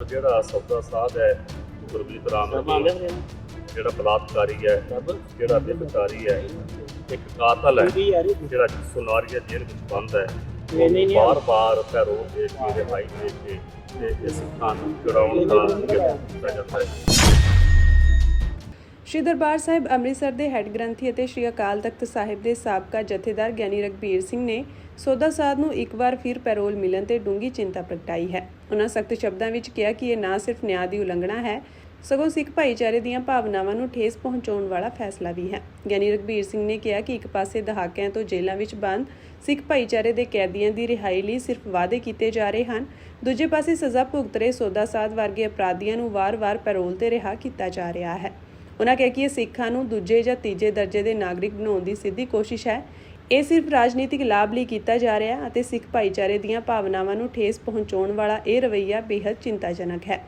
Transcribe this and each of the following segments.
ਜਿਹੜਾ ਸੌਦਾ ਸਾਧ ਹੈ ਗੁਰਬੀਤ ਰਾਮ ਜਿਹੜਾ ਬਲਾਤਕਾਰੀ ਹੈ ਜਿਹੜਾ ਵਿਭਚਾਰੀ ਹੈ ਇੱਕ ਕਾਤਲ ਹੈ ਜਿਹੜਾ ਸੁਨਾਰੀਆ ਜੇਲ੍ਹ ਵਿੱਚ ਬੰਦ ਹੈ। ਬਾਰ-ਬਾਰ ਪੈਰੋਲ ਦੇ ਕੇ ਰਿਹਾਈ ਦੇ ਕੇ ਤੇ ਇਸ ਸਿੱਖਾਂ ਨੂੰ ਛੁਡਾਉਣ ਦਾ ਕੀਤਾ ਜਾਂਦਾ ਹੈ। ਸ਼੍ਰੀ ਦਰਬਾਰ ਸਾਹਿਬ ਅੰਮ੍ਰਿਤਸਰ ਦੇ ਹੈੱਡ ਗ੍ਰੰਥੀ ਅਤੇ ਸ਼੍ਰੀ ਅਕਾਲ ਤਖਤ ਸਾਹਿਬ ਦੇ ਸਾਬਕਾ ਜਥੇਦਾਰ ਗਿਆਨੀ ਰਗਬੀਰ ਸਿੰਘ ਨੇ ਸੋਦਾ ਸਾਧ ਨੂੰ ਇੱਕ ਵਾਰ ਫਿਰ ਪੈਰੋਲ ਮਿਲਣ ਤੇ ਡੂੰਗੀ ਚਿੰਤਾ ਪ੍ਰਗਟਾਈ ਹੈ। ਉਹਨਾਂ ਸਖਤ ਸ਼ਬਦਾਂ ਵਿੱਚ ਕਿਹਾ ਕਿ ਇਹ ਨਾ ਸਿਰਫ ਨਿਆਂ ਦੀ ਉਲੰਘਣਾ ਹੈ, ਸਗੋਂ ਸਿੱਖ ਭਾਈਚਾਰੇ ਦੀਆਂ ਭਾਵਨਾਵਾਂ ਨੂੰ ਠੇਸ ਪਹੁੰਚਾਉਣ ਵਾਲਾ ਫੈਸਲਾ ਵੀ ਹੈ। ਗਿਆਨੀ ਰਗਬੀਰ ਸਿੰਘ ਨੇ ਕਿਹਾ ਕਿ ਇੱਕ ਪਾਸੇ ਦਹਾਕਿਆਂ ਤੋਂ ਜੇਲ੍ਹਾਂ ਵਿੱਚ ਬੰਦ ਸਿੱਖ ਭਾਈਚਾਰੇ ਦੇ ਕੈਦੀਆਂ ਦੀ ਰਿਹਾਈ ਲਈ ਸਿਰਫ ਵਾਅਦੇ ਕੀਤੇ ਜਾ ਰਹੇ ਹਨ, ਦੂਜੇ ਪਾਸੇ ਸਜ਼ਾ ਭੁਗਤ ਰਹੇ ਸੋਦਾ ਸਾਧ ਵਰਗੇ ਅਪਰਾਧੀਆਂ ਨੂੰ ਵਾਰ-ਵਾਰ ਪੈਰੋਲ ਤੇ ਰਿਹਾ ਕੀਤਾ ਜਾ ਰਿਹਾ ਹੈ। ਉਹਨਾਂ ਕਿਹਾ ਕਿ ਇਹ ਸਿੱਖਾਂ ਨੂੰ ਦੂਜੇ ਜਾਂ ਤੀਜੇ ਦਰਜੇ ਦੇ ਨਾਗਰਿਕ ਬਣਾਉਣ ਦੀ ਸਿੱਧੀ ਕੋਸ਼ਿਸ਼ ਹੈ। ਇਹ ਸਿਰਫ ਰਾਜਨੀਤਿਕ ਲਾਭ ਲਈ ਕੀਤਾ ਜਾ ਰਿਹਾ ਅਤੇ ਸਿੱਖ ਭਾਈਚਾਰੇ ਦੀਆਂ ਭਾਵਨਾਵਾਂ ਨੂੰ ਠੇਸ ਪਹੁੰਚਾਉਣ ਵਾਲਾ ਇਹ ਰਵੱਈਆ ਬੇहद ਚਿੰਤਾਜਨਕ ਹੈ।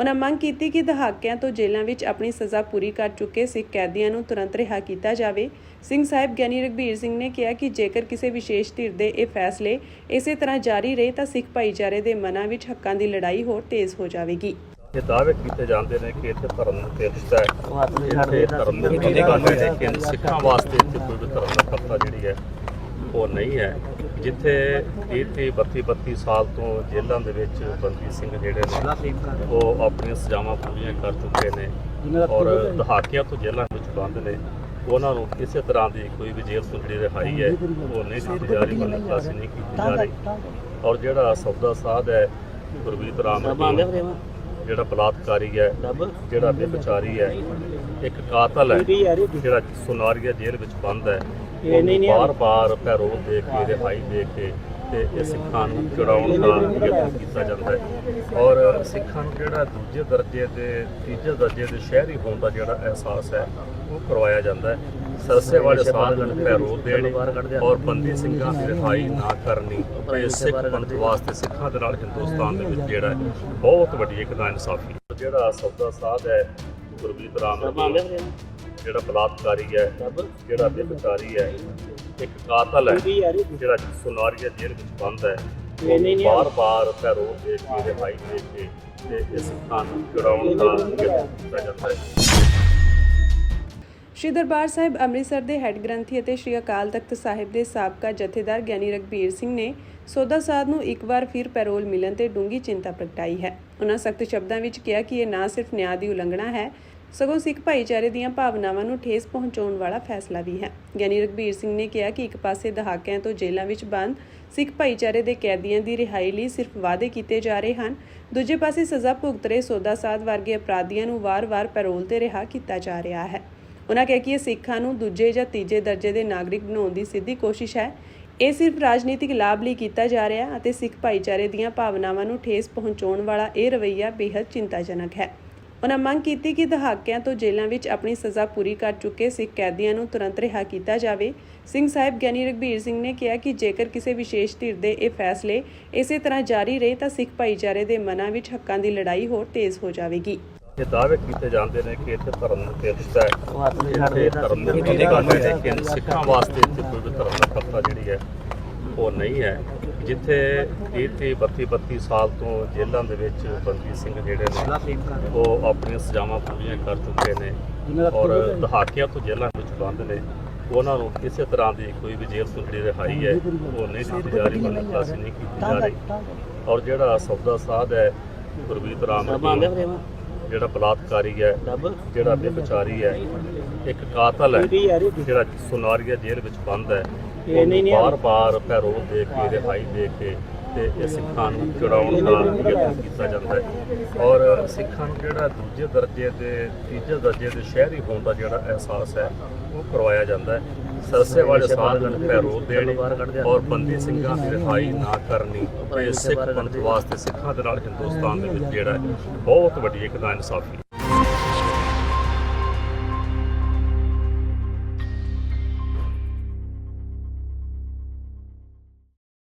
ਉਹਨਾਂ ਮੰਗ ਕੀਤੀ ਕਿ ਦਹਾਕਿਆਂ ਤੋਂ ਜੇਲ੍ਹਾਂ ਵਿੱਚ ਆਪਣੀ ਸਜ਼ਾ ਪੂਰੀ ਕਰ ਚੁੱਕੇ ਸਿੱਖ ਕੈਦੀਆਂ ਨੂੰ ਤੁਰੰਤ ਰਿਹਾ ਕੀਤਾ ਜਾਵੇ। ਸਿੰਘ ਸਾਹਿਬ ਗਿਆਨੀ ਰਗਬੀਰ ਸਿੰਘ ਨੇ ਕਿਹਾ ਕਿ ਜੇਕਰ ਕਿਸੇ ਵਿਸ਼ੇਸ਼ ਧਿਰ ਦੇ ਇਹ ਫੈਸਲੇ ਇਸੇ ਤਰ੍ਹਾਂ ਜਾਰੀ ਰਹੇ ਤਾਂ ਸਿੱਖ ਭਾਈਚਾਰੇ ਦੇ ਮਨਾਂ ਵਿੱਚ ਹੱਕਾਂ ਦੀ ਲੜਾਈ ਹੋਰ ਤੇਜ਼ ਹੋ ਜਾਵੇਗੀ। ਇਹ ਦਾਅਵੇ ਕੀਤੇ ਜਾਂਦੇ ਨੇ ਕਿ ਇੱਥੇ ਧਰਮ ਨੂੰ ਤੇਜਤਾ ਹੈ। ਇੱਥੇ ਧਰਮ ਨੂੰ ਤੇਜਤਾ ਹੈ ਲੇਕਿਨ ਸਿੱਖਾਂ ਵਾਸਤੇ ਇੱਥੇ ਕੋਈ ਵੀ ਧਰਮ ਦਾ ਖਤਰਾ ਜਿਹੜੀ ਹੈ ਉਹ ਨਹੀਂ ਹੈ। ਜਿੱਥੇ 30 32 32 ਸਾਲ ਤੋਂ ਜੇਲ੍ਹਾਂ ਦੇ ਵਿੱਚ ਬੰਦੀ ਸਿੰਘ ਜਿਹੜੇ ਨੇ ਉਹ ਆਪਣੀਆਂ ਸਜ਼ਾਵਾਂ ਪੂਰੀਆਂ ਕਰ ਚੁੱਕੇ ਨੇ ਔਰ ਦਹਾਕਿਆਂ ਤੋਂ ਜੇਲ੍ਹਾਂ ਵਿੱਚ ਬੰਦ ਨੇ। ਉਹਨਾਂ ਨੂੰ ਕਿਸੇ ਤਰ੍ਹਾਂ ਦੀ ਕੋਈ ਵੀ ਜੇਲ੍ਹ ਤੋਂ ਜਿਹੜੀ ਰਿਹਾਈ ਹੈ ਉਹ ਨਹੀਂ ਦਿੱਤੀ ਜਾ ਰਹੀ ਮਤਲਬ ਕਲਾਸੀ ਨਹੀਂ ਕੀਤੀ ਜਾ ਰਹੀ। ਔਰ ਜਿਹੜਾ ਸੌਦਾ ਸਾਧ ਹੈ ਗੁਰਬੀਤ ਰਾਮ ਫਿਰ ਜਿਹੜਾ ਬਲਾਤਕਾਰੀ ਹੈ ਜਿਹੜਾ ਵਿਭਚਾਰੀ ਹੈ ਇੱਕ ਕਾਤਲ ਹੈ ਜਿਹੜਾ ਸੁਨਾਰੀਆ ਜੇਲ੍ਹ ਵਿੱਚ ਬੰਦ ਹੈ ਇਹ ਨਹੀਂ, ਨਹੀਂ। ਬਾਰ-ਬਾਰ ਪੈਰੋਲ ਦੇ ਕੇ ਰਿਹਾਈ ਦੇ ਕੇ ਤੇ ਇਹ ਸਿੱਖਾਂ ਨੂੰ ਛੁਡਾਉਣ ਦਾ ਯਤਨ ਕੀਤਾ ਜਾਂਦਾ ਹੈ। ਔਰ ਸਿੱਖਾਂ ਨੂੰ ਜਿਹੜਾ ਦੂਜੇ ਦਰਜੇ ਦੇ ਤੀਜੇ ਦਰਜੇ ਦੇ ਸ਼ਹਿਰੀ ਹੋਣ ਦਾ ਜਿਹੜਾ ਅਹਿਸਾਸ ਹੈ ਉਹ ਕਰਵਾਇਆ ਜਾਂਦਾ ਹੈ। ਸਰਸੇ ਵਾਲੇ ਸਾਧ ਨੂੰ ਪੈਰੋਲ ਦੇਣੀ ਔਰ ਬੰਦੀ ਸਿੰਘਾਂ ਦੀ ਰਿਹਾਈ ਨਾ ਕਰਨੀ ਇਹ ਸਿੱਖ ਪੰਥ ਵਾਸਤੇ ਸਿੱਖਾਂ ਦੇ ਨਾਲ ਹਿੰਦੁਸਤਾਨ ਦੇ ਵਿੱਚ ਜਿਹੜਾ ਬਹੁਤ ਵੱਡੀ ਇੱਕ ਨਾ ਇਨਸਾਫੀ ਜਿਹੜਾ ਸੌਦਾ ਸਾਧ ਹੈ ਗੁਰਬੀਤ ਰਾਮ ਜਿਹੜਾ ਬਲਾਤਕਾਰੀ ਹੈ ਜਿਹੜਾ ਵਿਭਚਾਰੀ ਹੈ ਇੱਕ ਕਾਤਲ ਹੈ। ਜਿਹੜਾ ਸੁਨਾਰੀਆ ਜੇਲ੍ਹ ਵਿੱਚ ਬੰਦ ਹੈ। ਨਹੀਂ, ਨਹੀਂ, ਨਹੀਂ। ਬਾਰ-ਬਾਰ ਪੈਰੋਲ ਦੇ ਕੇ ਰਿਹਾਈ ਦੇ ਕੇ ਤੇ ਇਹ ਸਿੱਖਾਂ ਨੂੰ ਛੁਡਾਉਣ ਦਾ ਯਤਨ ਕੀਤਾ ਜਾਂਦਾ ਹੈ? ਸ਼੍ਰੀ ਦਰਬਾਰ ਸਾਹਿਬ ਅੰਮ੍ਰਿਤਸਰ ਦੇ ਹੈੱਡ ਗ੍ਰੰਥੀ ਅਤੇ ਸ਼੍ਰੀ ਅਕਾਲ ਤਖਤ ਸਾਹਿਬ ਦੇ ਸਾਬਕਾ ਜਥੇਦਾਰ ਗਿਆਨੀ ਰਗਬੀਰ ਸਿੰਘ ਨੇ ਸੋਦਾ ਸਾਧ ਨੂੰ ਇੱਕ ਵਾਰ ਫਿਰ ਪੈਰੋਲ ਮਿਲਣ ਤੇ ਡੂੰਗੀ ਚਿੰਤਾ ਪ੍ਰਗਟਾਈ ਹੈ। ਉਹਨਾਂ ਸਖਤ ਸ਼ਬਦਾਂ ਵਿੱਚ ਕਿਹਾ ਕਿ ਇਹ ਨਾ ਸਿਰਫ ਨਿਆਂ ਦੀ ਉਲੰਘਣਾ ਹੈ ਸਗੋਂ ਸਿੱਖ ਭਾਈਚਾਰੇ ਦੀਆਂ ਭਾਵਨਾਵਾਂ ਨੂੰ ਠੇਸ ਪਹੁੰਚਾਉਣ ਵਾਲਾ ਫੈਸਲਾ ਵੀ ਹੈ। ਗਿਆਨੀ ਰਗਬੀਰ ਸਿੰਘ ਨੇ ਕਿਹਾ ਕਿ ਇੱਕ ਪਾਸੇ ਦਹਾਕਿਆਂ ਤੋਂ ਜੇਲ੍ਹਾਂ ਵਿੱਚ ਬੰਦ ਸਿੱਖ ਭਾਈਚਾਰੇ ਦੇ ਕੈਦੀਆਂ ਦੀ ਰਿਹਾਈ ਲਈ ਸਿਰਫ ਵਾਅਦੇ ਕੀਤੇ ਜਾ ਰਹੇ ਹਨ, ਦੂਜੇ ਪਾਸੇ ਸਜ਼ਾ ਭੁਗਤ ਰਹੇ ਸੋਦਾ ਸਾਧ ਵਰਗੇ ਅਪਰਾਧੀਆਂ ਨੂੰ ਵਾਰ-ਵਾਰ ਪੈਰੋਲ ਤੇ ਰਿਹਾ ਕੀਤਾ ਜਾ ਰਿਹਾ ਹੈ। ਉਹਨਾਂ ਕਿਹਾ ਕਿ ਇਹ ਸਿੱਖਾਂ ਨੂੰ ਦੂਜੇ ਜਾਂ ਤੀਜੇ ਦਰਜੇ ਦੇ ਨਾਗਰਿਕ ਬਣਾਉਣ ਦੀ ਸਿੱਧੀ ਕੋਸ਼ਿਸ਼ ਹੈ। ਇਹ ਸਿਰਫ ਰਾਜਨੀਤਿਕ ਲਾਭ ਲਈ ਕੀਤਾ ਜਾ ਰਿਹਾ ਅਤੇ ਸਿੱਖ ਭਾਈਚਾਰੇ ਦੀਆਂ ਭਾਵਨਾਵਾਂ ਨੂੰ ਠੇਸ ਪਹੁੰਚਾਉਣ ਵਾਲਾ ਇਹ ਰਵੱਈਆ ਬੇहद ਚਿੰਤਾਜਨਕ ਹੈ। ਉਹਨਾਂ ਮੰਗ ਕੀਤੀ ਕਿ ਦਹਾਕਿਆਂ ਤੋਂ ਜੇਲ੍ਹਾਂ ਵਿੱਚ ਆਪਣੀ ਸਜ਼ਾ ਪੂਰੀ ਕਰ ਚੁੱਕੇ ਸਿੱਖ ਕੈਦੀਆਂ ਨੂੰ ਤੁਰੰਤ ਰਿਹਾ ਕੀਤਾ ਜਾਵੇ। ਸਿੰਘ ਸਾਹਿਬ ਗਿਆਨੀ ਰਗਬੀਰ ਸਿੰਘ ਨੇ ਕਿਹਾ ਕਿ ਜੇਕਰ ਕਿਸੇ ਵਿਸ਼ੇਸ਼ ਧਿਰ ਦੇ ਇਹ ਫੈਸਲੇ ਇਸੇ ਤਰ੍ਹਾਂ ਜਾਰੀ ਰਹੇ ਤਾਂ ਸਿੱਖ ਭਾਈਚਾਰੇ ਦੇ ਮਨਾਂ ਵਿੱਚ ਹੱਕਾਂ ਦੀ ਲੜਾਈ ਹੋਰ ਤੇਜ਼ ਹੋ ਜਾਵੇਗੀ। ਇਹ ਦਾਅਵੇ ਕੀਤੇ ਜਾਂਦੇ ਨੇ ਕਿ ਇੱਥੇ ਧਰਮ ਨੂੰ ਤੇਜਤਾ ਹੈ। ਧਰਮ ਨੂੰ ਤੇਜਤਾ ਹੈ ਲੇਕਿਨ ਸਿੱਖਾਂ ਵਾਸਤੇ ਇੱਥੇ ਕੋਈ ਵੀ ਧਰਮ ਦਾ ਖਤਰਾ ਜਿਹੜੀ ਹੈ ਉਹ ਨਹੀਂ ਹੈ। ਜਿੱਥੇ 30 32 32 ਸਾਲ ਤੋਂ ਜੇਲ੍ਹਾਂ ਦੇ ਵਿੱਚ ਬੰਦੀ ਸਿੰਘ ਜਿਹੜੇ ਨੇ ਉਹ ਆਪਣੀਆਂ ਸਜ਼ਾਵਾਂ ਪੂਰੀਆਂ ਕਰ ਚੁੱਕੇ ਨੇ ਔਰ ਦਹਾਕਿਆਂ ਤੋਂ ਜੇਲ੍ਹਾਂ ਵਿੱਚ ਬੰਦ ਨੇ। ਉਹਨਾਂ ਨੂੰ ਕਿਸੇ ਤਰ੍ਹਾਂ ਦੀ ਕੋਈ ਵੀ ਜੇਲ੍ਹ ਤੋਂ ਜਿਹੜੀ ਰਿਹਾਈ ਹੈ ਉਹ ਨਹੀਂ ਦਿੱਤੀ ਜਾ ਰਹੀ ਮਤਲਬ ਕਲਾਸੀ ਨਹੀਂ ਕੀਤੀ ਜਾ ਰਹੀ। ਔਰ ਜਿਹੜਾ ਸੌਦਾ ਸਾਧ ਹੈ ਗੁਰਬੀਤ ਰਾਮ ਜਿਹੜਾ ਬਲਾਤਕਾਰੀ ਹੈ ਜਿਹੜਾ ਵਿਭਚਾਰੀ ਹੈ ਇੱਕ ਕਾਤਲ ਹੈ ਜਿਹੜਾ ਸੁਨਾਰੀਆ ਜੇਲ੍ਹ ਵਿੱਚ ਬੰਦ ਹੈ ਇਹ ਨਹੀਂ, ਨਹੀਂ। ਬਾਰ-ਬਾਰ ਪੈਰੋਲ ਦੇ ਕੇ ਰਿਹਾਈ ਦੇ ਕੇ ਤੇ ਇਹ ਸਿੱਖਾਂ ਨੂੰ ਜੁੜਾਉਣ ਦਾ ਯਤਨ ਕੀਤਾ ਜਾਂਦਾ ਹੈ। ਔਰ ਸਿੱਖਾਂ ਨੂੰ ਜਿਹੜਾ ਦੂਜੇ ਦਰਜੇ ਦੇ, ਤੀਜੇ ਦਰਜੇ ਦੇ ਸ਼ਹਿਰੀ ਹੋਣ ਦਾ ਜਿਹੜਾ ਅਹਿਸਾਸ ਹੈ, ਉਹ ਕਰਵਾਇਆ ਜਾਂਦਾ ਹੈ। ਸਰਸੇ ਵਾਲੇ ਸਾਧ ਨੂੰ ਪੈਰੋਲ ਦੇਣੀ ਔਰ ਬੰਦੀ ਸਿੰਘਾਂ ਦੀ ਰਿਹਾਈ ਨਾ ਕਰਨੀ, ਇਹ ਸਿੱਖ ਪੰਥ ਵਾਸਤੇ ਸਿੱਖਾਂ ਦੇ ਨਾਲ ਹਿੰਦੁਸਤਾਨ ਦੇ ਵਿੱਚ ਜਿਹੜਾ ਬਹੁਤ ਵੱਡੀ ਇੱਕ ਨਾ ਇਨਸਾਫੀ